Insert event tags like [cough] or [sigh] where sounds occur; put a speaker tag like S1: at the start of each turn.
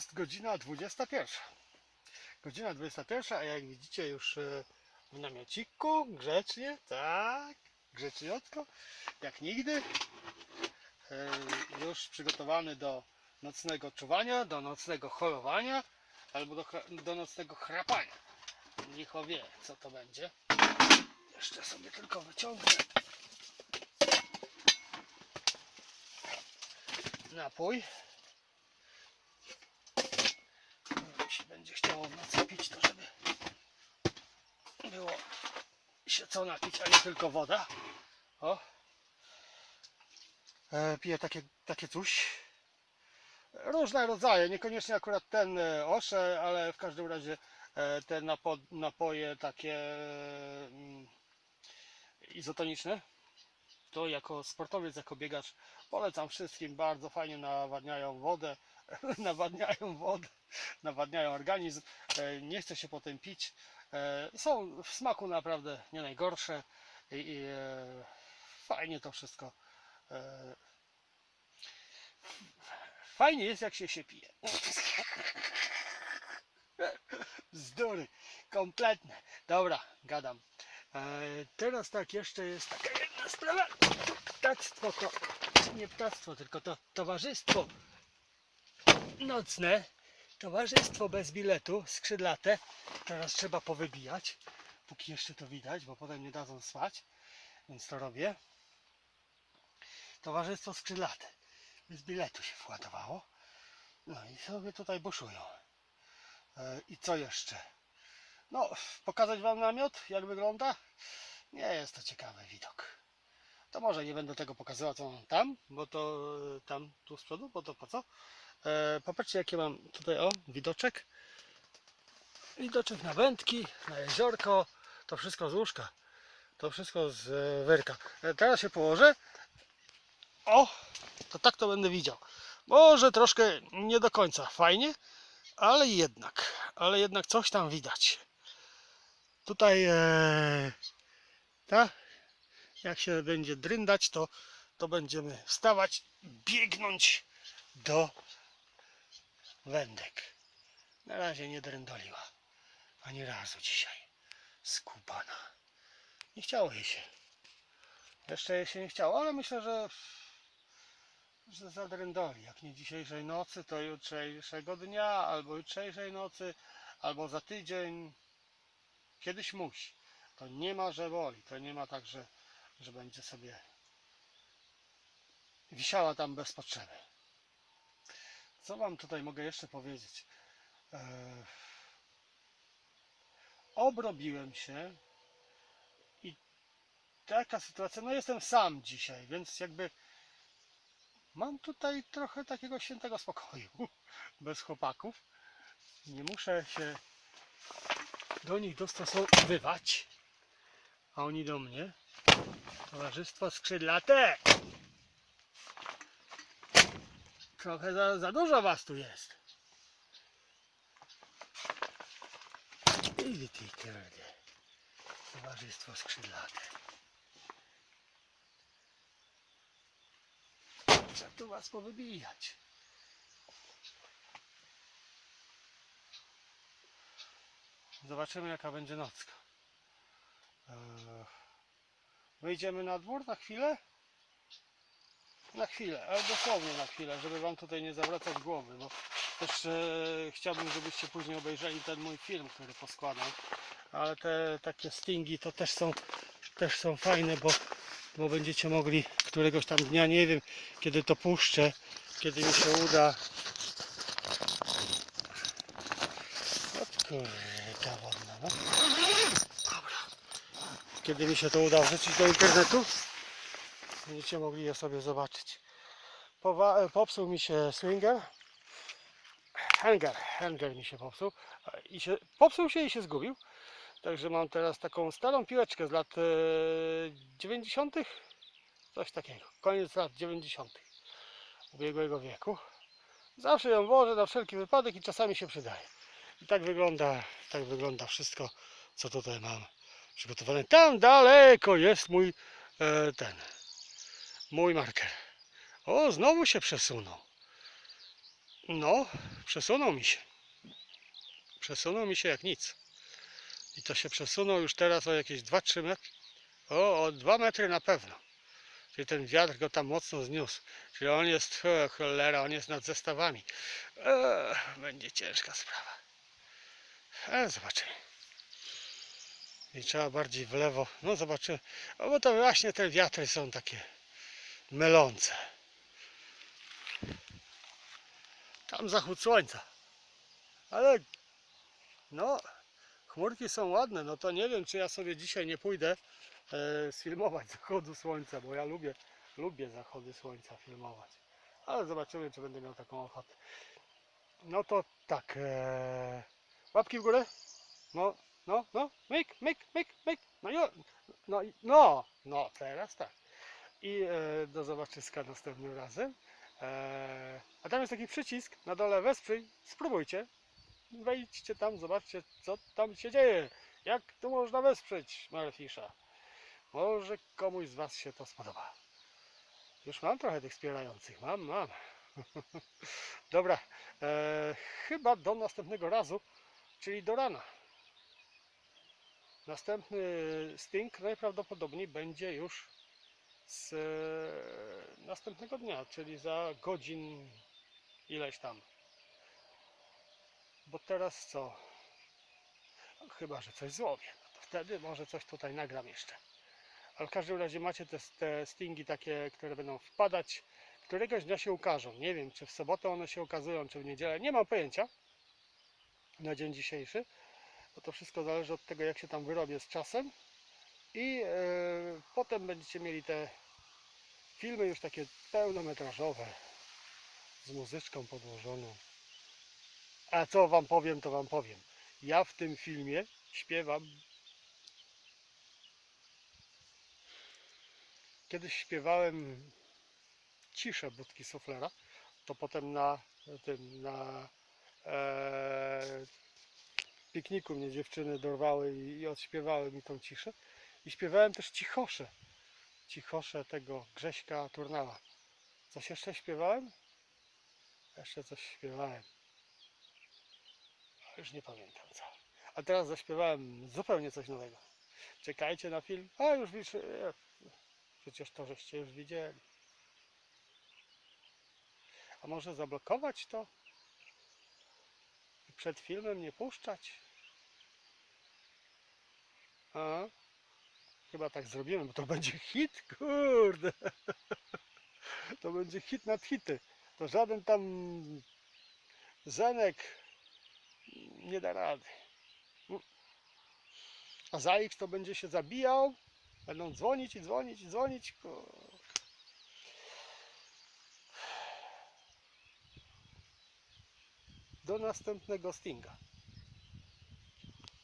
S1: Jest godzina 21. Godzina 21, a jak widzicie już e, w namiociku, grzecznie, tak, grzeczniutko, jak nigdy. E, Już przygotowany do nocnego czuwania, do nocnego chorowania albo do, do nocnego chrapania. Licho wie, co to będzie. Jeszcze sobie tylko wyciągnę napój. Będzie chciało w nocy pić, to żeby było się co napić, a nie tylko woda. O. E, piję takie, takie coś. Różne rodzaje, niekoniecznie akurat ten e, osze, ale w każdym razie e, te napo, napoje takie mm, izotoniczne. To jako sportowiec, jako biegacz polecam wszystkim, bardzo fajnie nawadniają wodę, [laughs] nawadniają wodę, nawadniają organizm, e, nie chce się potem pić. E, Są w smaku naprawdę nie najgorsze i, e, fajnie to wszystko. Fajnie jest jak się się pije. [laughs] Bzdury, kompletne. Dobra, gadam. Teraz tak, jeszcze jest taka jedna sprawa. Ptactwo to nie ptactwo, tylko to towarzystwo nocne. Towarzystwo bez biletu, skrzydlate. Teraz trzeba powybijać, póki jeszcze to widać, bo potem nie dadzą spać, więc to robię. Towarzystwo skrzydlate. Bez biletu się władowało. No i sobie tutaj buszują. E, I co jeszcze? No, pokazać Wam namiot, jak wygląda? Nie jest to ciekawy widok. To może nie będę tego pokazywał, co mam tam, bo to e, tam, tu z przodu, bo to po co? E, popatrzcie, jakie mam tutaj, o, widoczek. Widoczek na wędki, na jeziorko, to wszystko z łóżka. To wszystko z e, wyrka. E, teraz się położę. O, to tak to będę widział. Może troszkę nie do końca fajnie, ale jednak, ale jednak coś tam widać. Tutaj e, ta, jak się będzie dryndać, to, to będziemy wstawać, biegnąć do wędek. Na razie nie dryndoliła. Ani razu dzisiaj. Skubana. Nie chciało jej się. Jeszcze jej się nie chciało, ale myślę, że że zadrędoli. Jak nie dzisiejszej nocy, to jutrzejszego dnia, albo jutrzejszej nocy, albo za tydzień. Kiedyś musi. To nie ma, że boli. To nie ma tak, że, że będzie sobie wisiała tam bez potrzeby. Co wam tutaj mogę jeszcze powiedzieć? Eee, obrobiłem się i taka sytuacja, no jestem sam dzisiaj, więc jakby Mam tutaj trochę takiego świętego spokoju, [laughs] bez chłopaków. Nie muszę się do nich dostosowywać, a oni do mnie. Towarzystwo skrzydlate! Trochę za, za dużo was tu jest. I ty kurde. Towarzystwo skrzydlate. Trzeba tu was powybijać. Zobaczymy jaka będzie nocka. Eee, Wyjdziemy na dwór na chwilę? Na chwilę, ale dosłownie na chwilę, żeby wam tutaj nie zawracać głowy, bo też e, chciałbym, żebyście później obejrzeli ten mój film, który poskładam. Ale te takie stingi to też są, też są fajne, bo bo będziecie mogli któregoś tam dnia, nie wiem kiedy to puszczę, kiedy mi się uda. O kurka wodna, no. Dobra. Kiedy mi się to uda wrzucić do internetu, będziecie mogli je sobie zobaczyć. Powa- popsuł mi się swinger. Hanger, hanger mi się popsuł. I się, popsuł się i się zgubił. Także mam teraz taką starą piłeczkę z lat e, 90. Coś takiego. Koniec lat 90. ubiegłego wieku. Zawsze ją włożę na wszelki wypadek i czasami się przydaje. I tak wygląda, tak wygląda wszystko, co tutaj mam przygotowane. Tam daleko jest mój e, ten, mój marker. O, znowu się przesunął. No, przesunął mi się. Przesunął mi się jak nic. I to się przesunął już teraz o jakieś 2-3 metry. O, o 2 metry na pewno. Czyli ten wiatr go tam mocno zniósł. Czyli on jest, cholera, on jest nad zestawami. E, będzie ciężka sprawa. Ale zobaczymy. I trzeba bardziej w lewo. No zobaczymy. O, bo to właśnie te wiatry są takie mylące. Tam zachód słońca. Ale no, chmurki są ładne. No to nie wiem, czy ja sobie dzisiaj nie pójdę e, sfilmować [laughs] zachodu słońca, bo ja lubię, lubię zachody słońca filmować. Ale zobaczymy, czy będę miał taką ochotę. No to tak. E, łapki w górę. No, no, no. Myk, myk, myk, myk. No, no, no, no, teraz tak. I e, do zobaczyska następnym razem. E, a tam jest taki przycisk na dole wesprzyj, spróbujcie. Wejdźcie tam, zobaczcie co tam się dzieje. Jak tu można wesprzeć Marfisza. Może komuś z Was się to spodoba. Już mam trochę tych wspierających, mam, mam. [laughs] Dobra, e, chyba do następnego razu, czyli do rana. Następny sting najprawdopodobniej będzie już z e, następnego dnia, czyli za godzin ileś tam. Bo teraz co? Chyba, że coś złowię. No to wtedy może coś tutaj nagram jeszcze. Ale w każdym razie macie te, te stingi takie, które będą wpadać. Któregoś dnia się ukażą. Nie wiem, czy w sobotę one się ukazują, czy w niedzielę. Nie mam pojęcia na dzień dzisiejszy. Bo to wszystko zależy od tego, jak się tam wyrobię z czasem. I e, potem będziecie mieli te filmy już takie pełnometrażowe z muzyczką podłożoną. A co wam powiem, to wam powiem. Ja w tym filmie śpiewam. Kiedyś śpiewałem ciszę Budki Suflera, to potem na tym, na e, pikniku mnie dziewczyny dorwały i, i odśpiewały mi tą ciszę. I śpiewałem też cichosze. Cichosze tego Grześka Turnała. Coś jeszcze śpiewałem? Jeszcze coś śpiewałem. Już nie pamiętam co. A teraz zaśpiewałem zupełnie coś nowego. Czekajcie na film. A już widzisz, e, przecież to żeście już widzieli. A może zablokować to? I przed filmem nie puszczać? A? Chyba tak zrobimy, bo to będzie hit, kurde. To będzie hit nad hity. To żaden tam Zenek nie da rady. A za X to będzie się zabijał, będą dzwonić i dzwonić i dzwonić. Do następnego Stinga.